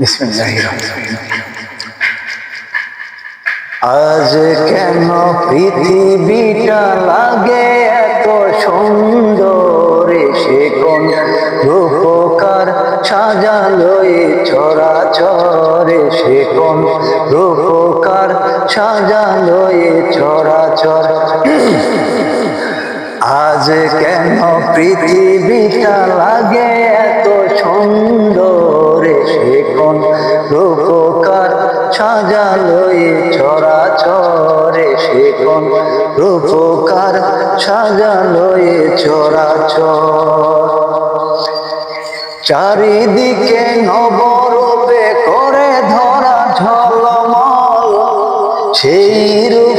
আজ কেন পৃথিবীটা লাগে এত সুন্দর? সে কোন রূপকার সাজালো এ চরাচরে সে কোন রূপকার সাজালো এ চরাচর আজ কেন পৃথিবীটা লাগে এত সুন্দর? রূপকার সাজালো এ চরাচরে সে কোন রূপকার সাজালো এ চরাচর চারিদিকে নবরূপে করে ধরা ঝলমল, সেই রূপ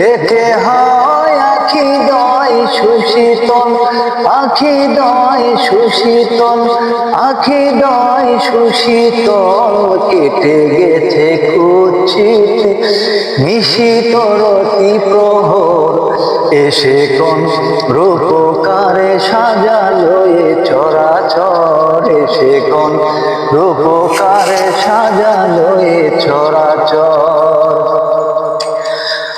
দেখে হয় আখি দয় সুশীতল, আখি দয় সুশীতল, আখি দয় সুশীতল, কেটে গেছে কুচিত নিশীত রতি প্রহর। এসে কোন রূপকারে সাজালো এ চরাচর। এসে কোন রূপকারে সাজালো এ চরাচর।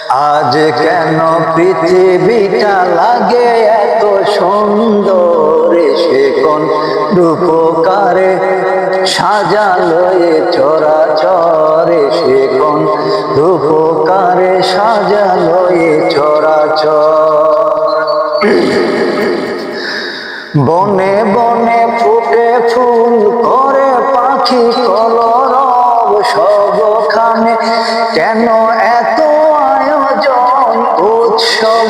আজ কেন পৃথিবীটা লাগে এত সুন্দর? সে কোন রূপকারে সাজালো এ চরাচরে সে কোন রূপকারে সাজালো এ চরাচর। বনে বনে ফুটে ফুল করে পাখি কলরব সবখানে, কেন এত আয়োজন, উৎসব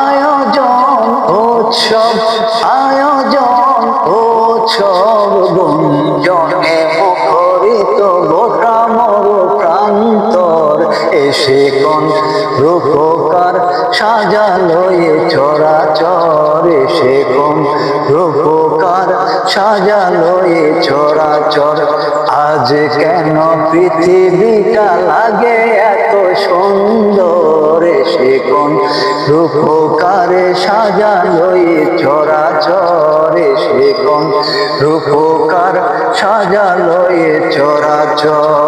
আয়োজন, উৎসব উৎসব গুঞ্জনে মুখরিত গোটা মর প্রান্তর এসে কোন রূপকার সাজালো এ চরাচর, এসে কোন রূপকার এ চরাচর। আজ কেন পৃথিবীটা লাগে এত সুন্দর? রূপকারে সাজালো এ চরাচর এসে কোন রূপকার সাজালো এ চরাচর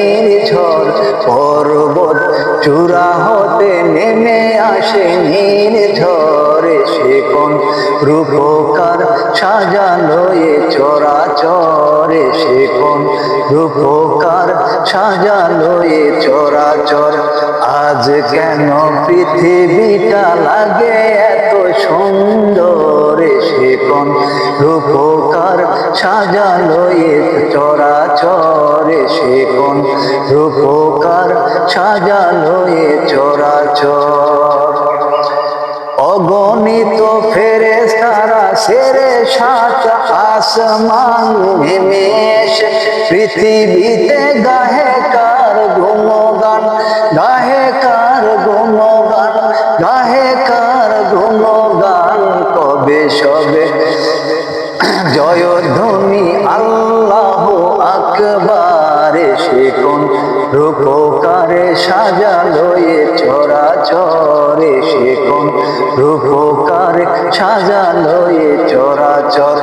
আসে নির্ঝর পর্বত চূড়া হতে নেমে আসে নির্ঝর সে কোন রূপকার সাজালো এ চরাচরে। সে কোন রূপকার সাজালো এ চরাচর। আজ কেন পৃথিবীটা লাগে এত সুন্দর? সে কোন রূপকার সাজালো এ চরাচরে। সে কোন রূপকার সাজালো এ চরাচর। অগণিত ফেরে সারা সেরে সাত আসমান এসে পৃথিবীতে গাহে কার গুণগান, গাহে কার গুণগান, গাহে কার গুণগান, কবে সবে? জয় জয়ধ্বনি আল্লাহ আকবারে। কোন রূপকারে সাজালো এ চরাচরে? সে কোন রূপকারে সাজালো এ চরাচর?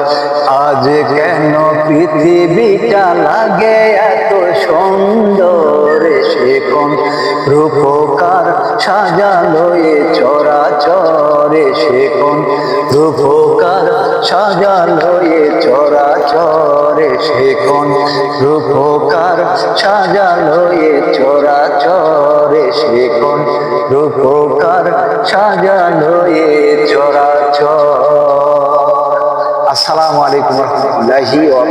আজ কেন পৃথিবীটা লাগে এত সুন্দর? সে কোন রূপকার সাজালো এ চরাচরে? সে কোন রূপকার সাজালো এ চরাচরে সে কোন রূপকার। সাজালো এ চরাচরে সে কোন রূপকার। সাজালো এ চরাচর আসসালামু আলাইকুম রহমতুল্লাহি ওয়া